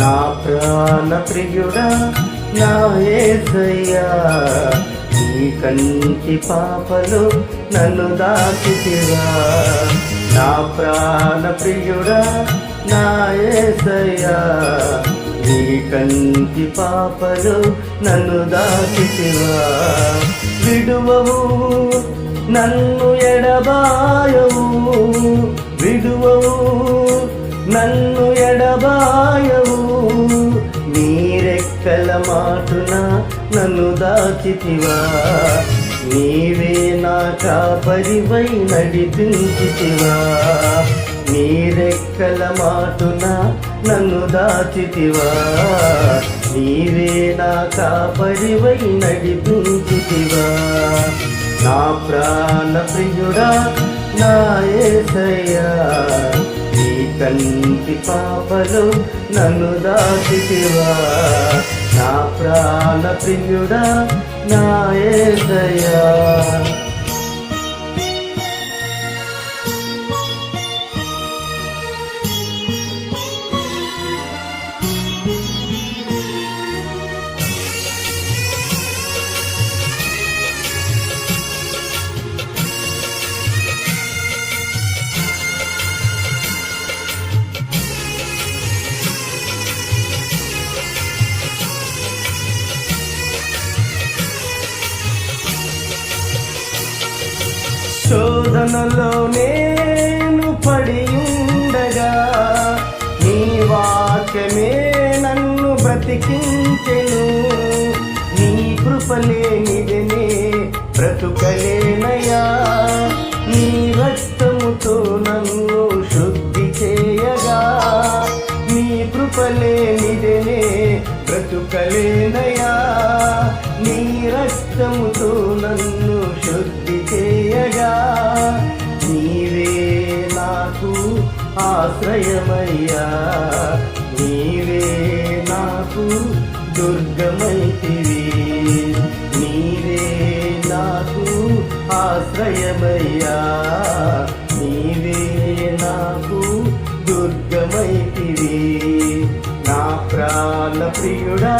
నా ప్రాణ ప్రియుడా నా ఏసయ్యా నీ కంటి పాపలు నన్ను దాచితివా. నా ప్రాణ ప్రియుడా నా ఏసయ్యా నీ కంటి పాపలు నన్ను దాచితివా. విడువవు నన్ను ఎడబాయవు. విడువవు నన్ను ఎడబాయవు. నీరెక్కల మాటున నన్ను దాచితివా. నీవే నా కాపరివై నడిపించితివా. నీరెక్కల మాటున నన్ను దాచితివా. నీవే నా కాపరివై నడిపించితివా. నా ప్రాణ ప్రియుడా నా ఏసయ్యా. కంటి పాపలు నన్ను దాచితివా. నా ప్రాణ ప్రియుడా నా ఏసయ్యా బ్రతుకలేనయా నీ రక్తముతో నన్ను శుద్ధి చేయగా. నీ కృపలే నిదనే బ్రతుకలేనయా నీ రక్తముతో నన్ను శుద్ధి చేయగా. నీవే నాకు ఆశ్రయమయ్యా. నీవే నాకు దుర్గమైతివి. నీవే ఆశ్రయమయ్యా. నీవే నాకు దుర్గమైతివి. నా ప్రాణ ప్రియుడా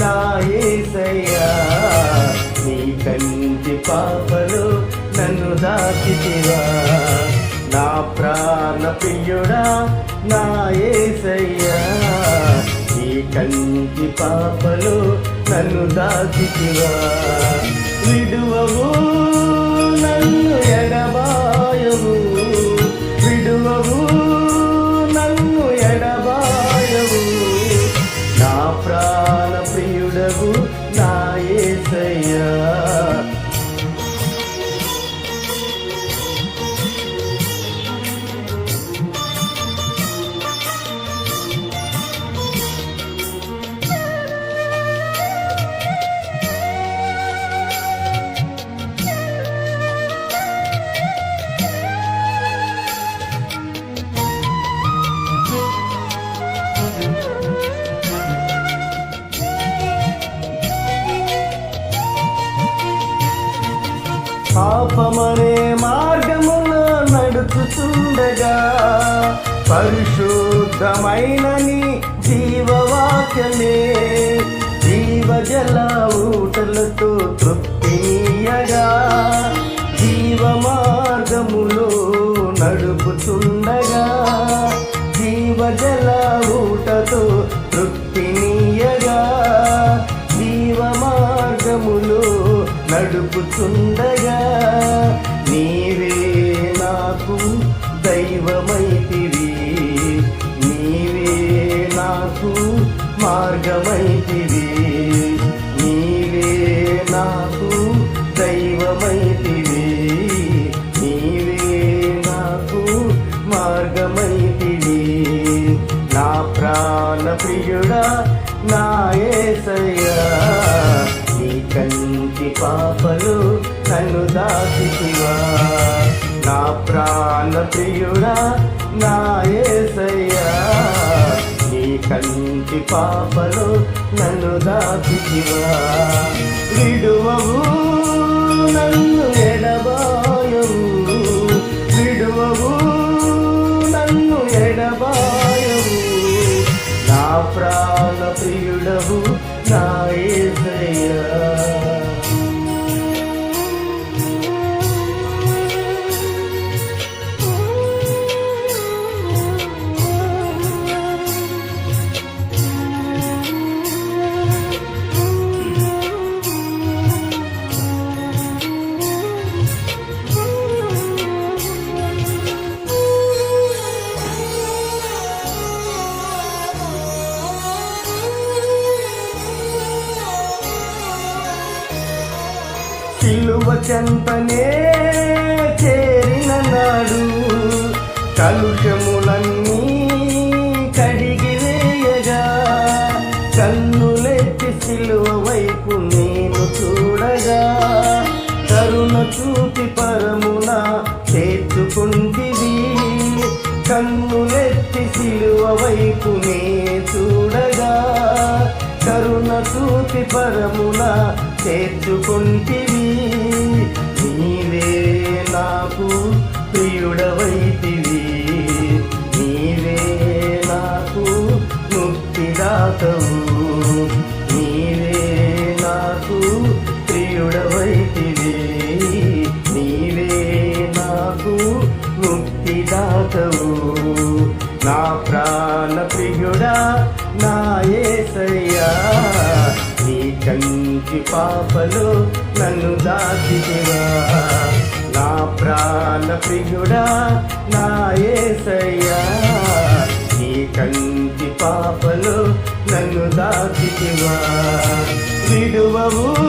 నా ఏసయ్యా. నీ కంటి పాపలు నన్ను దాచితివా. నా ప్రాణ ప్రియుడా నా ఏసయ్యా. నీ కంటి పాపలు నన్ను దాచితివా. విడువవు నన్ను పాపమనే మార్గమున నడుచుతుండగా పరిశుద్ధమైన నీ జీవవాక్యమే జీవజల ఊటలతో తృప్తియగా. దైవమైతివి నీవే నాకు మార్గమైతివి. నా ప్రాణ ప్రియుడా నా ఏసయ్యా నీ కంటి పాపలు నన్ను దాచితివా నా ప్రాణ ప్రియుడా నా ఏసయ్యా నీ కంటి పాపలు నన్ను దాచితివా విడువవు సిలువ చెంతనే చేరిన నాడు కలుషములన్నీ కడిగి వేయగా కన్నులెత్తి సిలువ వైపు నేను చూడగా కరుణ చూపి పరమున చేర్చుకుంటివి. కన్నులెత్తి సిలువ వైపు నే చూడగా కరుణ చూపి పరమున చేర్చుకుంటివి. నాకు ప్రియుడవైతివి. నీవే నాకు ముక్తిదాతవు. కంటి పాపలు నన్ను దాచితివా. నా ప్రాణ ప్రియుడా నా ఏసయ్యా. నీ కంటి పాపలు నన్ను దాచితివా. విడువవు